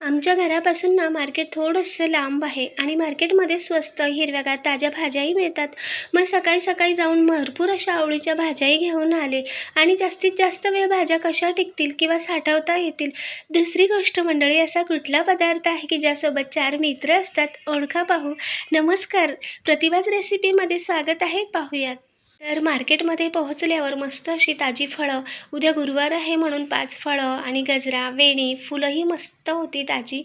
आमच्या घरापासून ना मार्केट थोडंसं लांब आहे आणि मार्केटमध्ये स्वस्त हिरव्यागार ताज्या भाज्याही मिळतात. मग सकाळी सकाळी जाऊन भरपूर अशा आवडीच्या भाज्याही घेऊन आले आणि जास्तीत जास्त वेळ भाज्या कशा टिकतील किंवा साठवता येतील? दुसरी गोष्ट मंडळी असा कुठला पदार्थ आहे की ज्यासोबत चार मित्र असतात? ओळखा पाहू. नमस्कार. प्रतिभाज रेसिपीमध्ये स्वागत आहे. पाहूयात. तर मार्केटमध्ये पोहोचल्यावर मस्त अशी ताजी फळं उद्या गुरुवार आहे म्हणून पाच फळं आणि गजरा वेणी फुलंही मस्त होती ताजी.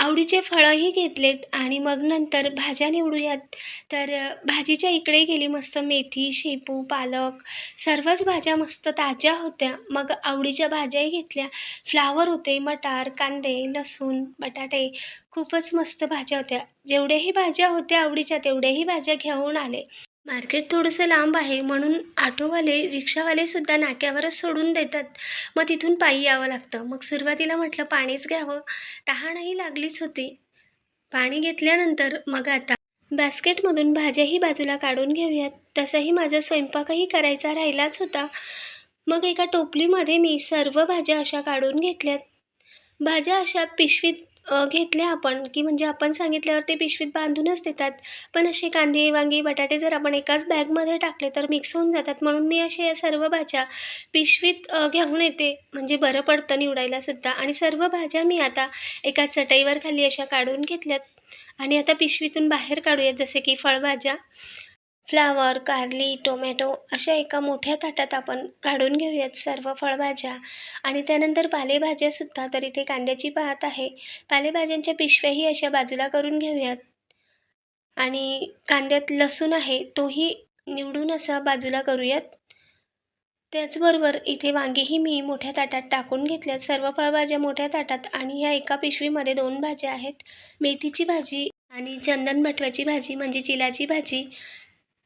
आवडीचे फळंही घेतलेत आणि मग नंतर भाज्या निवडूयात. तर भाजीच्या इकडे गेली मस्त मेथी शेपू पालक. सर्वच भाज्या मस्त ताज्या होत्या. मग आवडीच्या भाज्याही घेतल्या. फ्लावर होते मटार कांदे लसूण बटाटे खूपच मस्त भाज्या होत्या. जेवढ्याही भाज्या होत्या आवडीच्या तेवढ्याही भाज्या घेऊन आले. मार्केट थोडंसं लांब आहे म्हणून ऑटोवाले रिक्षावालेसुद्धा नाक्यावरच सोडून देतात. मग तिथून पायी यावं लागतं. मग सुरुवातीला म्हटलं पाणीच घ्यावं. तहानही लागलीच होती. पाणी घेतल्यानंतर मग आता बास्केटमधून भाज्याही बाजूला काढून घेऊयात. तसाही माझा स्वयंपाकही करायचा राहिलाच होता. मग एका टोपलीमध्ये मी सर्व भाज्या अशा काढून घेतल्यात. भाज्या अशा पिशवीत घेतले घेतल्या आपण की म्हणजे आपण सांगितल्यावर ते पिशवीत बांधूनच देतात. पण असे कांदे वांगी बटाटे जर आपण एकाच बॅगमध्ये टाकले तर मिक्स होऊन जातात. म्हणून मी असे या सर्व भाज्या पिशवीत घेऊन येते. म्हणजे बरं पडतं निवडायलासुद्धा आणि सर्व भाज्या मी आता एका चटईवर खाली अशा काढून घेतल्यात. आणि आता पिशवीतून बाहेर काढूयात जसे की फळभाज्या. फ्लावर कारली टोमॅटो अशा एका मोठ्या ताटात आपण काढून घेऊयात सर्व फळभाज्या. आणि त्यानंतर पालेभाज्यासुद्धा तर इथे कांद्याची पात आहे. पालेभाज्यांच्या पिशव्याही अशा बाजूला करून घेऊयात. आणि कांद्यात लसूण आहे तोही निवडून असा बाजूला करूयात. त्याचबरोबर इथे वांगीही मी मोठ्या ताटात टाकून घेतल्यात. सर्व फळभाज्या मोठ्या ताटात आणि ह्या एका पिशवीमध्ये दोन भाज्या आहेत. मेथीची भाजी आणि चंदन भटव्याची भाजी म्हणजे चिलाची भाजी.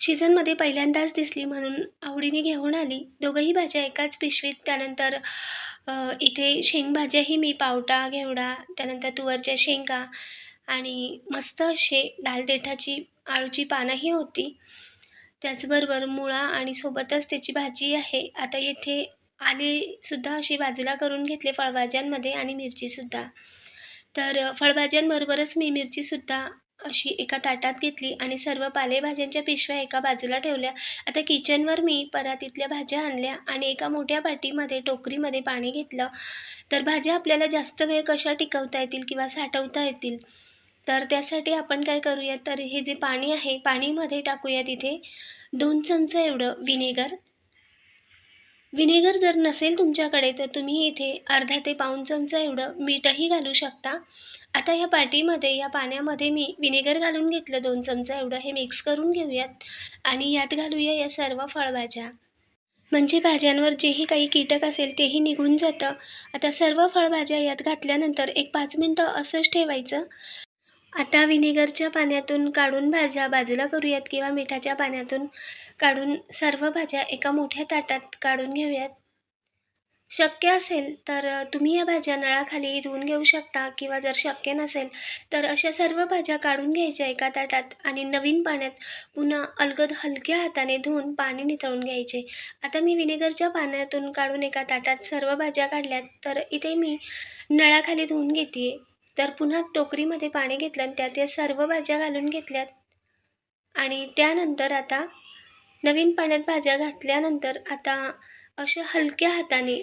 सीझनमध्ये पहिल्यांदाच दिसली म्हणून आवडीने घेऊन आली. दोघंही भाज्या एकाच पिशवीत त्यानंतर इथे शेंगभाज्याही मी पावटा घेवडा त्यानंतर तुवरच्या शेंगा आणि मस्त असे लाल देठाची आळूची पानंही होती. त्याचबरोबर मुळा आणि सोबतच त्याची भाजी आहे. आता येथे आलेसुद्धा अशी बाजूला करून घेतले फळभाज्यांमध्ये आणि मिरचीसुद्धा. तर फळभाज्यांबरोबरच मी मिरचीसुद्धा अशी एका ताटात घेतली आणि सर्व पालेभाज्यांच्या पिशव्या एका बाजूला ठेवल्या. आता किचनवर मी परातीतल्या भाज्या आणल्या आणि एका मोठ्या पाटीमध्ये टोकरीमध्ये पाणी घेतलं. तर भाज्या आपल्याला जास्त वेळ कशा टिकवता येतील किंवा साठवता येतील? तर त्यासाठी आपण काय करूयात तर हे जे पाणी आहे पाणीमध्ये टाकूयात इथे दोन चमचे एवढं विनेगर विनेगर जर नसेल तुमच्याकडे तर तुम्ही इथे अर्धा ते पाऊण चमचा एवढं मीठही घालू शकता. आता ह्या पाटीमध्ये या पाण्यामध्ये मी विनेगर घालून घेतलं दोन चमचा एवढं. हे मिक्स करून घेऊयात आणि यात घालूया या सर्व फळभाज्या. म्हणजे भाज्यांवर जेही काही कीटक असेल तेही निघून जातं. आता सर्व फळभाज्या यात घातल्यानंतर एक पाच मिनटं असंच ठेवायचं. आता विनेगरच्या पाण्यातून काढून भाज्या बाजूला करूयात किंवा मिठाच्या पाण्यातून काढून सर्व भाज्या एका मोठ्या ताटात काढून घेऊयात. शक्य असेल तर तुम्ही या भाज्या नळाखाली धुवून घेऊ शकता किंवा जर शक्य नसेल तर अशा सर्व भाज्या काढून घ्यायच्या एका ताटात आणि नवीन पाण्यात पुन्हा अलगद हलक्या हाताने धुवून पाणी नितळून घ्यायचे. आता मी विनेगरच्या पाण्यातून काढून एका ताटात सर्व भाज्या काढल्यात तर इथे मी नळाखाली धुवून घेते तर पुन्हा टोकरीमध्ये पाणी घेतलं आणि त्यात या सर्व भाज्या घालून घेतल्यात. आणि त्यानंतर आता नवीन पाण्यात भाज्या घातल्यानंतर आता अशा हलक्या हाताने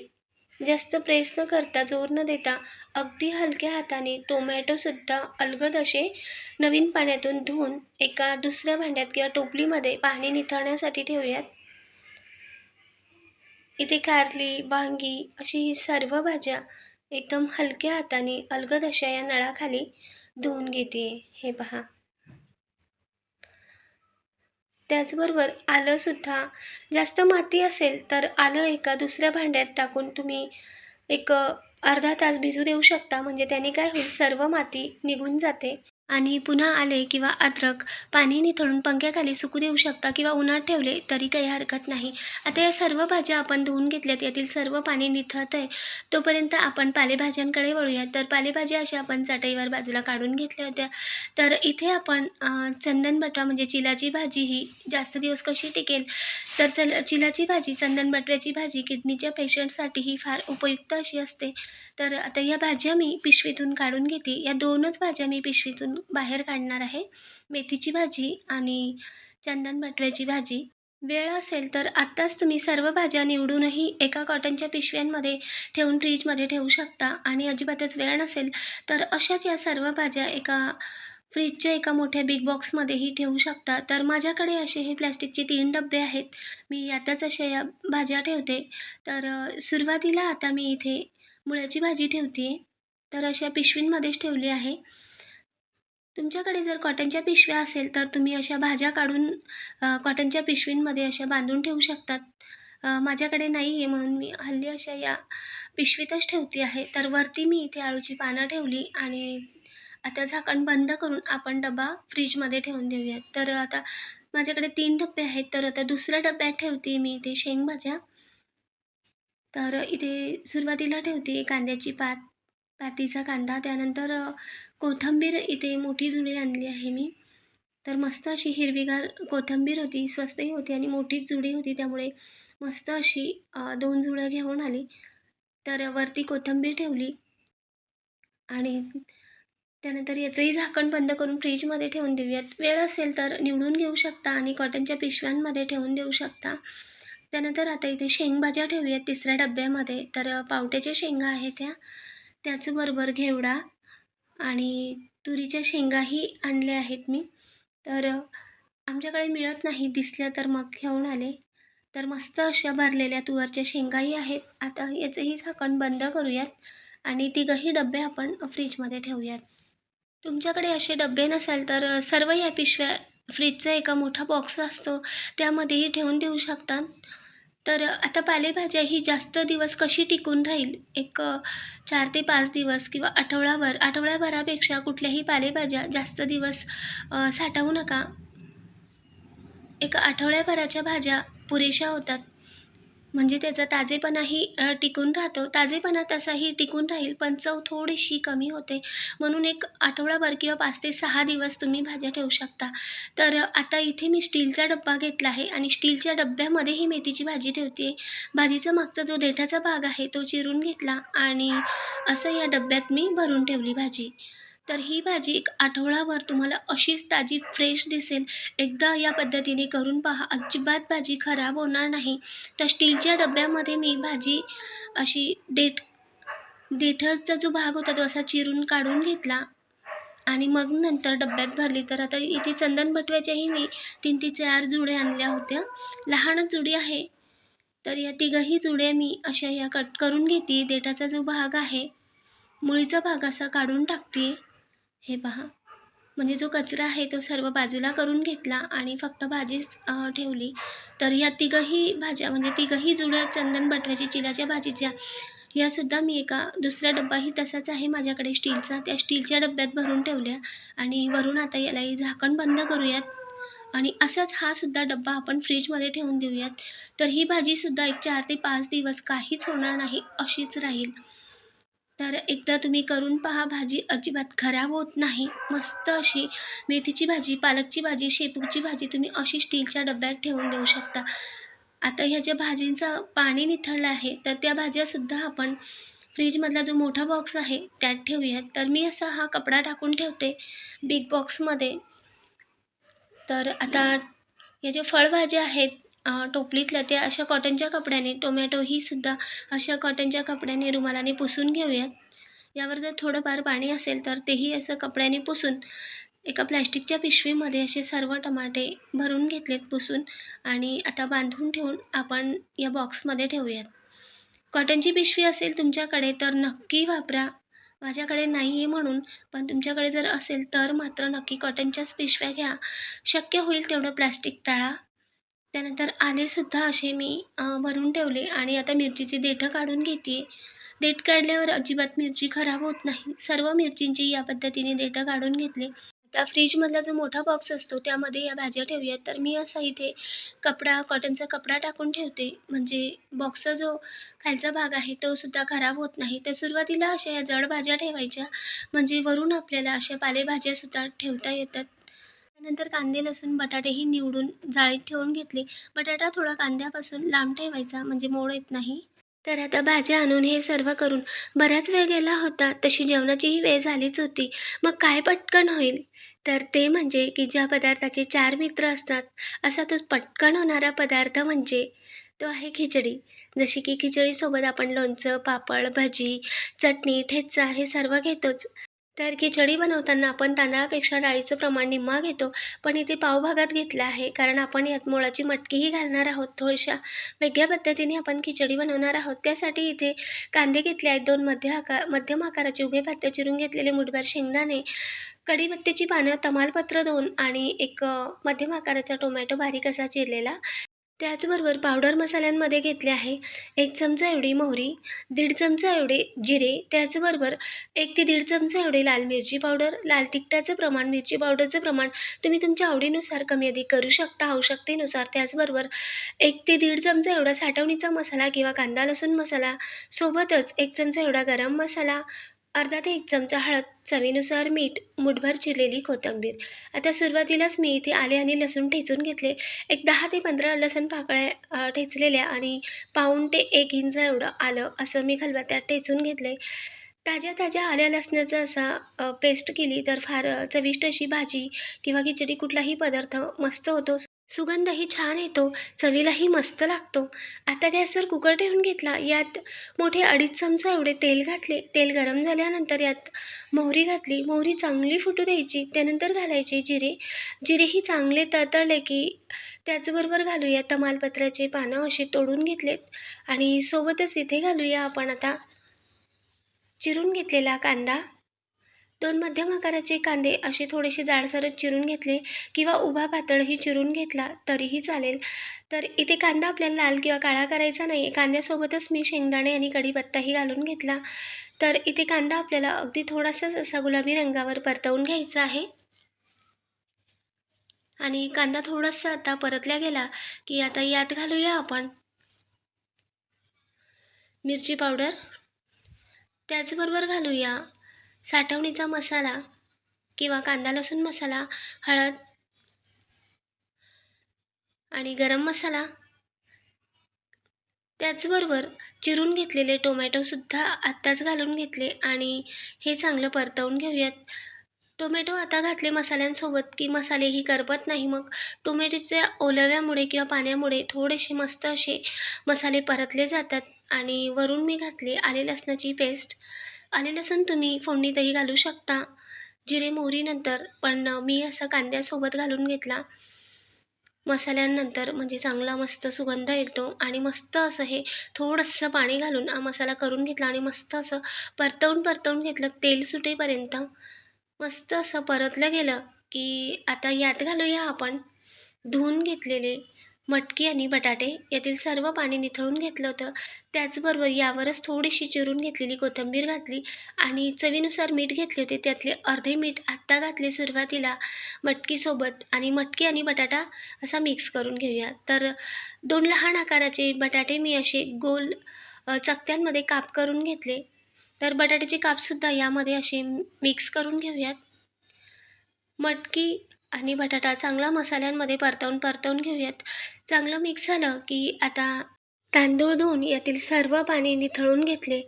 जास्त प्रेस न करता जोर न देता अगदी हलक्या हाताने टोमॅटोसुद्धा अलगद असे नवीन पाण्यातून धुवून एका दुसऱ्या भांड्यात किंवा टोपलीमध्ये पाणी निथळण्यासाठी ठेवूयात. इथे कारली वांगी अशी ही सर्व भाज्या एकदम हलक्या हाताने अलगद अशा या नळाखाली धुवून घेते. हे पहा. त्याचबरोबर आलंसुद्धा जास्त माती असेल तर आलं एका दुसऱ्या भांड्यात टाकून तुम्ही एक अर्धा तास भिजू देऊ शकता. म्हणजे त्याने काय होईल? सर्व माती निघून जाते. आणि पुन्हा आले किंवा अद्रक पाणी निथळून पंख्याखाली सुकू देऊ शकता किंवा उन्हात ठेवले तरी काही हरकत नाही. आता या सर्व भाज्या आपण धुवून घेतल्यात यातील सर्व पाणी निथळतं आहे. तोपर्यंत आपण पालेभाज्यांकडे वळूयात. तर पालेभाज्या अशा आपण चटईवर बाजूला काढून घेतल्या होत्या. तर इथे आपण चंदन बटवा म्हणजे चिलाची भाजी ही जास्त दिवस कशी टिकेल? तर चल चिलाची भाजी चंदन बटव्याची भाजी किडनीच्या पेशंटसाठी ही फार उपयुक्त अशी असते. तर आता या भाज्या मी पिशवीतून काढून घेते. या दोनच भाज्या मी पिशवीतून बाहेर काढणार आहे. मेथीची भाजी आणि चंदन बटव्याची भाजी. वेळ असेल तर आत्ताच तुम्ही सर्व भाज्या निवडूनही एका कॉटनच्या पिशव्यांमध्ये ठेवून फ्रीजमध्ये ठेवू शकता आणि अजिबातच वेळ नसेल तर अशाच या सर्व भाज्या एका फ्रीजच्या एका मोठ्या बिग बॉक्समध्येही ठेवू शकता. तर माझ्याकडे असे हे प्लॅस्टिकचे तीन डबे आहेत. मी यातच अशा या भाज्या ठेवते. तर सुरुवातीला आता मी इथे मुळ्याची भाजी ठेवते तर अशा पिशवींमध्येच ठेवली आहे. तुमच्याकडे जर कॉटनच्या पिशव्या असेल तर तुम्ही अशा भाज्या काढून कॉटनच्या पिशवींमध्ये अशा बांधून ठेवू शकतात. माझ्याकडे नाही आहे म्हणून मी हल्ली अशा या पिशवीतच ठेवते आहे. तर वरती मी इथे आळूची पानं ठेवली आणि आता झाकण बंद करून आपण डबा फ्रीजमध्ये ठेवून देऊयात. तर आता माझ्याकडे तीन डबे आहेत तर आता दुसऱ्या डब्यात ठेवते मी इथे शेंगभाज्या. तर इथे सुरुवातीला ठेवते कांद्याची पात पातीचा कांदा त्यानंतर कोथंबीर कोथिंबीर इथे मोठी जुडी आणली आहे मी. तर मस्त अशी हिरवीगार कोथिंबीर होती स्वस्तही होती आणि मोठीच जुडी होती त्यामुळे मस्त अशी दोन जुड्या घेऊन आली. तर वरती कोथिंबीर ठेवली आणि त्यानंतर याचंही झाकण बंद करून फ्रीजमध्ये ठेवून देऊयात. वेळ असेल तर निवडून घेऊ शकता आणि कॉटनच्या पिशव्यांमध्ये ठेवून देऊ शकता. त्यानंतर आता इथे शेंगभाज्या ठेवूयात तिसऱ्या डब्यामध्ये. तर पावट्याच्या शेंगा आहेत त्या. त्याचबरोबर घेवडा आणि तुरीच्या शेंगाही आणल्या आहेत मी. तर आमच्याकडे मिळत नाही दिसल्या तर मग घेऊन आले. तर मस्त अशा भरलेल्या तुवरच्या शेंगाही आहेत. आता याचंही झाकण बंद करूयात आणि तिघंही डबे आपण फ्रीजमध्ये ठेवूयात. तुमच्याकडे असे डबे नसेल तर सर्व या पिशव्या फ्रीजचा एका मोठा बॉक्स असतो. त्यामध्येही ठेवून देऊ शकतात तर आता पालेभाज्या ही जास्त दिवस कशी टिकून राहील? एक चार ते पाच दिवस किंवा आठवडाभर आठवड्याभरापेक्षा कुठल्याही पालेभाज्या जास्त दिवस साठवू नका. एक आठवड्याभराच्या भाज्या पुरेशा होतात. म्हणजे त्याचा ताजेपणाही टिकून राहतो. ताजेपणा तसाही टिकून राहील पण चव थोडीशी कमी होते. म्हणून एक आठवडाभर किंवा पाच ते सहा दिवस तुम्ही भाज्या ठेवू शकता. तर आता इथे मी स्टीलचा डब्बा घेतला आहे आणि स्टीलच्या डब्यामध्ये ही मेथीची भाजी ठेवते. भाजीचा मागचा जो देठाचा भाग आहे तो चिरून घेतला आणि असं या डब्यात मी भरून ठेवली भाजी. तर ही भाजी एक आठवडाभर तुम्हाला अशीच ताजी फ्रेश दिसेल. एकदा या पद्धतीने करून पहा. अजिबात भाजी खराब होणार नाही. तर स्टीलच्या डब्यामध्ये मी भाजी अशी देठ देठचा जो भाग होता तो असा चिरून काढून घेतला. आणि मग नंतर डब्यात भरली. तर आता इथे चंदन बटव्याच्याही मी तीन ते चार जुड्या आणल्या होत्या. लहानच जुडी आहे. तर या तिघही जुड्या मी अशा या कट करून घेते. देठाचा जो भाग आहे मुळीचा भाग असा काढून टाकते. हे पहा. म्हणजे जो कचरा आहे तो सर्व बाजूला करून घेतला आणि फक्त भाजीच ठेवली. तर या तिघही भाज्या म्हणजे तिघही जुड्या चंदन बटव्याची चिलाच्या भाजीच्या यासुद्धा मी एका दुसरा डब्बाही तसाच आहे माझ्याकडे स्टीलचा. त्या स्टीलच्या डब्यात भरून ठेवल्या आणि वरून आता यालाही झाकण बंद करूयात. आणि असाच हा सुद्धा डब्बा आपण फ्रीजमध्ये ठेवून देऊयात. तर ही भाजीसुद्धा एक चार ते पाच दिवस काहीच होणार नाही अशीच राहील. तर एकदा तुम्ही करून पहा भाजी. अजिबात खराब होत नाही. मस्त अशी मेथीची भाजी पालकची भाजी शेपूची भाजी तुम्ही अशी स्टीलच्या डब्यात ठेवून देऊ शकता. आता ह्या ज्या भाजींचं पाणी निथळलं आहे तर त्या भाज्यासुद्धा आपण फ्रीजमधला जो मोठा बॉक्स आहे त्यात ठेवूयात. तर मी असा हा कपडा टाकून ठेवते बिग बॉक्समध्ये. तर आता या ज्या फळभाज्या आहेत टोपलीतल्या त्या अशा कॉटनच्या कपड्याने टोमॅटो ही सुद्धा अशा कॉटनच्या कपड्याने रुमालाने पुसून घेऊयात यावर जर थोडंफार पाणी असेल तर तेही असं कपड्याने पुसून एका प्लॅस्टिकच्या पिशवीमध्ये असे सर्व टमाटे भरून घेतलेत पुसून आणि आता बांधून ठेवून आपण या बॉक्समध्ये ठेवूयात. कॉटनची पिशवी असेल तुमच्याकडे तर नक्की वापरा. माझ्याकडे नाही आहे म्हणून पण तुमच्याकडे जर असेल तर मात्र नक्की कॉटनच्याच पिशव्या घ्या. शक्य होईल तेवढं प्लॅस्टिक टाळा. त्यानंतर आलेसुद्धा असे मी भरून ठेवले आणि आता मिरचीची देठं काढून घेते. देठ काढल्यावर अजिबात मिरची खराब होत नाही. सर्व मिरचींची या पद्धतीने देठं काढून घेतले. आता फ्रीजमधला जो मोठा बॉक्स असतो त्यामध्ये या भाज्या ठेवूयात तर मी असा इथे कपडा कॉटनचा कपडा टाकून ठेवते. म्हणजे बॉक्सचा जो खालचा भाग आहे तो सुद्धा खराब होत नाही. तर सुरुवातीला अशा या जड भाज्या ठेवायच्या. म्हणजे वरून आपल्याला अशा पालेभाज्यासुद्धा ठेवता येतात. त्यानंतर कांदे लसूण बटाटेही निवडून जाळीत ठेवून घेतले. बटाटा थोडा कांद्यापासून लांब ठेवायचा म्हणजे मोड येत नाही. तर आता भाज्या आणून हे सर्व करून बराच वेळ गेला होता तशी जेवणाचीही वेळ झालीच होती. मग काय पटकन होईल? तर ते म्हणजे की ज्या पदार्थाचे चार मित्र असतात असा तो पटकन होणारा पदार्थ म्हणजे तो आहे खिचडी. जशी की खिचडीसोबत आपण लोणचं पापड भजी चटणी ठेचा हे सर्व घेतोच. तर खिचडी बनवताना आपण तांदळापेक्षा डाळीचं प्रमाण निम्मा घेतो. पण इथे पावभागात घेतलं आहे. कारण आपण यात मुळाची मटकीही घालणार आहोत. थोड्याशा वेगळ्या पद्धतीने आपण खिचडी बनवणार आहोत. त्यासाठी इथे कांदे घेतले आहेत. दोन मध्य आकार मध्यम आकाराचे उभे पात्या चिरून घेतलेले मुठभर शेंगदाणे कढीपत्त्याची पानं तमालपत्र दोन आणि एक मध्यम आकाराचा टोमॅटो बारीक असा चिरलेला. त्याचबरोबर पावडर मसाल्यांमध्ये घेतले आहे. एक चमचा एवढी मोहरी दीड चमचा एवढे जिरे त्याचबरोबर एक ते दीड चमचा एवढे लाल मिरची पावडर लाल तिखटाचं प्रमाण मिरची पावडरचं प्रमाण तुम्ही तुमच्या आवडीनुसार कमी अधिक करू शकता आवश्यकतेनुसार. त्याचबरोबर एक ते दीड चमचा एवढा साठवणीचा मसाला किंवा कांदा लसूण मसाला सोबतच एक चमचा एवढा गरम मसाला अर्धा ते एक चमचा हळद चवीनुसार मीठ मुठभर चिरलेली कोथिंबीर. आता सुरुवातीलाच मी इथे आले आणि लसूण ठेचून घेतले. एक दहा ते पंधरा लसूण पाकळ्या ठेचलेल्या आणि पाऊण ते एक इंच एवढं आलं असं मी खलबत्त्यात ठेचून घेतले. ताज्या ताज्या आल्या लसणाचा असा पेस्ट केली तर फार चविष्ट अशी भाजी किंवा खिचडी कुठलाही पदार्थ मस्त होतो. सुगंधही छान येतो चवीलाही मस्त लागतो. आता गॅसवर कुकर ठेवून घेतला यात मोठे अडीच चमचा एवढे तेल घातले तेल गरम झाल्यानंतर यात मोहरी घातली मोहरी चांगली फुटू द्यायची त्यानंतर घालायचे जिरे. जिरेही चांगले तळतळले की त्याचबरोबर घालूया तमालपत्राचे पानं असे तोडून घेतलेत. आणि सोबतच इथे घालूया आपण आता चिरून घेतलेला कांदा. दोन मध्यम आकाराचे कांदे असे थोडेसे जाडसरच चिरून घेतले किंवा उभा पातळही चिरून घेतला तरीही चालेल. तर इथे कांदा आपल्याला लाल किंवा काळा करायचा नाही कांद्यासोबतच मी शेंगदाणे आणि कढीपत्ताही घालून घेतला. तर इथे कांदा आपल्याला अगदी थोडासाच असा गुलाबी रंगावर परतवून घ्यायचा आहे. आणि कांदा थोडासा आता परतल्या गेला की आता यात घालूया आपण. मिरची पावडर. त्याचबरोबर घालूया साठवणीचा मसाला किंवा कांदा लसूण मसाला हळद आणि गरम मसाला. त्याचबरोबर चिरून घेतलेले टोमॅटोसुद्धा आत्ताच घालून घेतले आणि हे चांगलं परतवून घेऊयात. टोमॅटो आता घातले मसाल्यांसोबत की मसालेही करपत नाही. मग टोमॅटोच्या ओलव्यामुळे किंवा पाण्यामुळे थोडेसे मस्त असे मसाले परतले जातात आणि वरून मी घातले आले लसणाची पेस्ट आले लसूण तुम्ही फोडणीतही घालू शकता. जिरे मोहरीनंतर पण मी असं कांद्यासोबत घालून घेतला. मसाल्यांनंतर म्हणजे चांगला मस्त सुगंध येतो आणि मस्त असं हे थोडंसं पाणी घालून हा मसाला करून घेतला आणि मस्त असं परतवून परतवून घेतलं. तेल सुटेपर्यंत मस्त असं परतलं गेलं की आता यात घालूया आपण. धुवून घेतलेले मटकी आणि बटाटे यातील सर्व पाणी निथळून घेतलं होतं. त्याचबरोबर यावरच थोडीशी चिरून घेतलेली कोथिंबीर घातली आणि चवीनुसार मीठ घेतले होते. त्यातले अर्धे मीठ आत्ता घातले सुरुवातीला मटकीसोबत आणि मटकी आणि बटाटा असा मिक्स करून घेऊया. तर दोन लहान आकाराचे बटाटे मी असे गोल चकत्यांमध्ये काप करून घेतले. तर बटाट्याचे कापसुद्धा यामध्ये असे मिक्स करून घेऊयात. मटकी आणि बटाटा चांगला मसाल्यांमध्ये परतवून परतवून घेऊयात. चांगलं मिक्स झालं की आता तांदूळ धुवून यातील सर्व पाणी निथळून घेतले.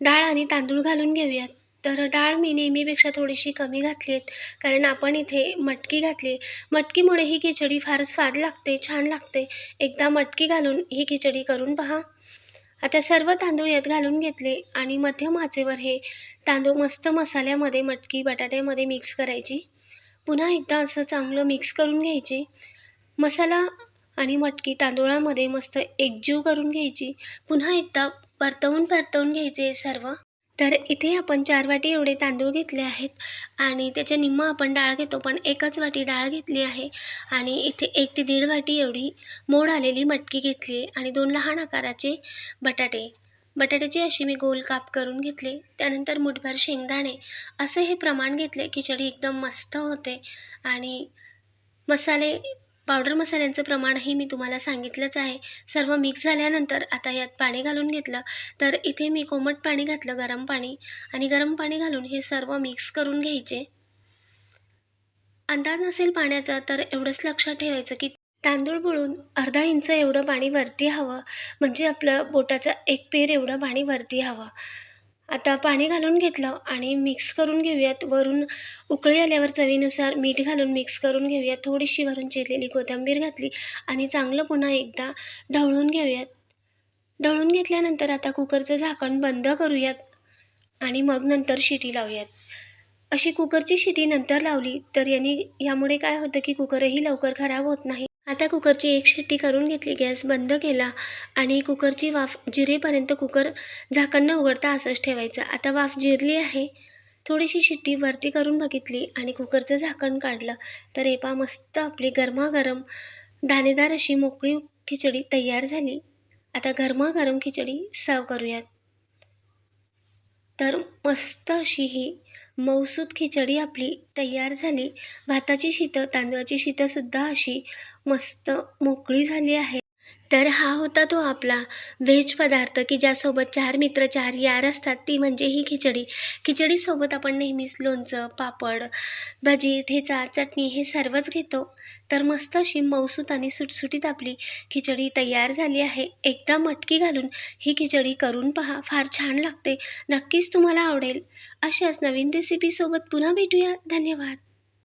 डाळ आणि तांदूळ घालून घेऊयात. तर डाळ मी नेहमीपेक्षा थोडीशी कमी घातली आहेत कारण आपण इथे मटकी घातली. मटकीमुळे ही खिचडी फार स्वाद लागते छान लागते. एकदा मटकी घालून ही खिचडी करून पहा. आता सर्व तांदूळ यात घालून घेतले आणि मध्यम आचेवर हे तांदूळ मस्त मसाल्यामध्ये मटकी बटाट्यामध्ये मिक्स करायची. पुन्हा एकदा असं चांगलं मिक्स करून घ्यायचे. मसाला आणि मटकी तांदूळामध्ये मस्त एकजीव करून घ्यायची. पुन्हा एकदा परतवून परतवून घ्यायचे सर्व. तर इथे आपण चार वाटी एवढे तांदूळ घेतले आहेत. आणि त्याच्या निम्मा आपण डाळ घेतो पण एकच वाटी डाळ घेतली आहे. आणि इथे एक ते दीड वाटी एवढी मोड आलेली मटकी घेतली आहे. आणि दोन लहान आकाराचे बटाटे. बटाट्याची अशी मी गोल काप करून घेतली त्यानंतर मुठभर शेंगदाणे असं हे प्रमाण घेतले खिचडी एकदम मस्त होते. आणि मसाले पावडर मसाल्यांचं प्रमाणही मी तुम्हाला सांगितलंच आहे. सर्व मिक्स झाल्यानंतर आता यात पाणी घालून घेतलं. तर इथे मी कोमट पाणी घातलं गरम पाणी. आणि गरम पाणी घालून हे सर्व मिक्स करून घ्यायचे. अंदाज नसेल पाण्याचा तर एवढंच लक्षात ठेवायचं की तांदूळ बुडून अर्धा इंच एवढं पाणी वरती हवं म्हणजे आपलं बोटाचं एक पेर एवढं पाणी वरती हवं. आता पाणी घालून घेतलं आणि मिक्स करून घेऊयात. वरून उकळी आल्यावर चवीनुसार मीठ घालून मिक्स करून घेऊयात. थोडीशी वरून चिरलेली कोथिंबीर घातली आणि चांगलं पुन्हा एकदा ढवळून घेऊयात. ढवळून घेतल्यानंतर आता कुकरचं झाकण बंद करूयात आणि मग नंतर शिटी लावूयात. अशी कुकरची शिटी नंतर लावली तर यांनी यामुळे काय होतं की कुकरही लवकर खराब होत नाही. आता कुकरची एक शिट्टी करून घेतली. गॅस बंद केला आणि कुकरची वाफ जिरेपर्यंत कुकर झाकण न उघडता असंच ठेवायचं. आता वाफ जिरली आहे. थोडीशी शिट्टी वरती करून बघितली आणि कुकरचं झाकण काढलं तर एपा मस्त आपली गरमागरम दाणेदार अशी मोकळी खिचडी तयार झाली. आता गरमागरम खिचडी सर्व करूयात. तर मस्त अशी ही मऊसूत खिचडी आपली तयार झाली. भाताची शीतं तांदळाची शीतंसुद्धा अशी मस्त मोकळी झाली आहे. तर हा होता तो आपला व्हेज पदार्थ की ज्यासोबत चार मित्र चार यार असतात ती म्हणजे ही खिचडी. खिचडीसोबत आपण नेहमीच लोणचं पापड भजी ठेचा चटणी हे सर्वच घेतो. तर मस्त अशी मऊसूत आणि सुटसुटीत आपली खिचडी तयार झाली आहे. एकदा मटकी घालून ही खिचडी करून पहा फार छान लागते. नक्कीच तुम्हाला आवडेल. अशाच नवीन रेसिपीसोबत पुन्हा भेटूया. धन्यवाद.